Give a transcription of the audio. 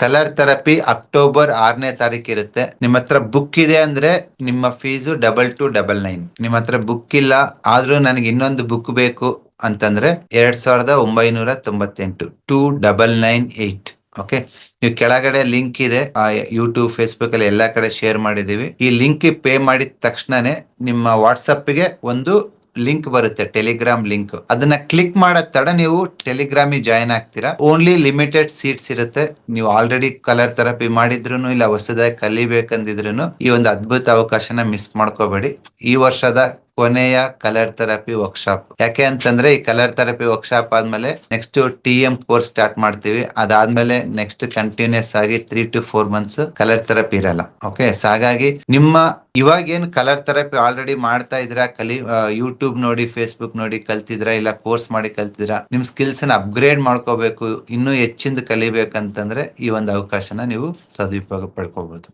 Colour therapy October ಆರನೇ ತಾರೀಕು ಇರುತ್ತೆ. ನಿಮ್ಮ ಹತ್ರ ಬುಕ್ ಇದೆ ಅಂದ್ರೆ ನಿಮ್ಮ fees double two double nine ನಿಮ್ಮ ಹತ್ರ ಬುಕ್ ಇಲ್ಲ, ಆದ್ರೂ ನನಗೆ ಇನ್ನೊಂದು ಬುಕ್ ಬೇಕು ಅಂತಂದ್ರೆ ಎರಡ್ ಸಾವಿರದ ಒಂಬೈನೂರ ತೊಂಬತ್ತೆಂಟು. Two double nine eight okay ನೀವು ಕೆಳಗಡೆ ಲಿಂಕ್ ಇದೆ. ಆ ಯೂಟ್ಯೂಬ್ ಫೇಸ್ಬುಕ್ ಅಲ್ಲಿ ಎಲ್ಲಾ ಕಡೆ ಶೇರ್ ಮಾಡಿದೀವಿ ಈ ಲಿಂಕ್ ಪೇ ಮಾಡಿದ ತಕ್ಷಣನೇ ನಿಮ್ಮ ವಾಟ್ಸಪ್ಗೆ ಒಂದು ಲಿಂಕ್ ಬರುತ್ತೆ ಟೆಲಿಗ್ರಾಮ್ ಲಿಂಕ್ ಅದನ್ನ ಕ್ಲಿಕ್ ಮಾಡೋ ತಡ ನೀವು ಟೆಲಿಗ್ರಾಮಿ ಜಾಯಿನ್ ಆಗ್ತೀರಾ. ಓನ್ಲಿ ಲಿಮಿಟೆಡ್ ಸೀಟ್ಸ್ ಇರುತ್ತೆ. ನೀವು ಆಲ್ರೆಡಿ ಕಲರ್ ಥೆರಪಿ ಮಾಡಿದ್ರು ಇಲ್ಲ, ಹೊಸದಾಗಿ ಕಲಿಬೇಕಂದಿದ್ರು ಈ ಒಂದು ಅದ್ಭುತ ಅವಕಾಶನ ಮಿಸ್ ಮಾಡ್ಕೋಬೇಡಿ. ಈ ವರ್ಷದ ಕೊನೆಯ ಕಲರ್ ಥೆರಪಿ ವರ್ಕ್ಶಾಪ್ ಯಾಕೆ ಅಂತಂದ್ರೆ ಈ ಕಲರ್ ಥೆರಪಿ ವರ್ಕ್ಶಾಪ್ ಆದ್ಮೇಲೆ next T M course start ಮಾಡ್ತೀವಿ. ಅದಾದ್ಮೇಲೆ ನೆಕ್ಸ್ಟ್ ಕಂಟಿನ್ಯೂಸ್ ಆಗಿ three to four months colour therapy ಇರಲ್ಲ. ಓಕೆ ಹಾಗಾಗಿ ನಿಮ್ಮ ಇವಾಗ ಏನ್ ಕಲರ್ ಥೆರಪಿ ಆಲ್ರೆಡಿ ಮಾಡ್ತಾ ಇದ್ರ ಕಲಿ ಯೂಟ್ಯೂಬ್ ನೋಡಿ ಫೇಸ್ಬುಕ್ ನೋಡಿ ಕಲ್ತಿದ್ರ ಇಲ್ಲ ಕೋರ್ಸ್ ಮಾಡಿ ಕಲ್ತಿದ್ರ ನಿಮ್ ಸ್ಕಿಲ್ಸ್ನ ಅಪ್ಗ್ರೇಡ್ ಮಾಡ್ಕೋಬೇಕು, ಇನ್ನೂ ಹೆಚ್ಚಿಂದ ಕಲಿಬೇಕಂತಂದ್ರೆ ಈ ಒಂದು ಅವಕಾಶನ ನೀವು ಸದುಪಯೋಗ ಪಡ್ಕೋಬಹುದು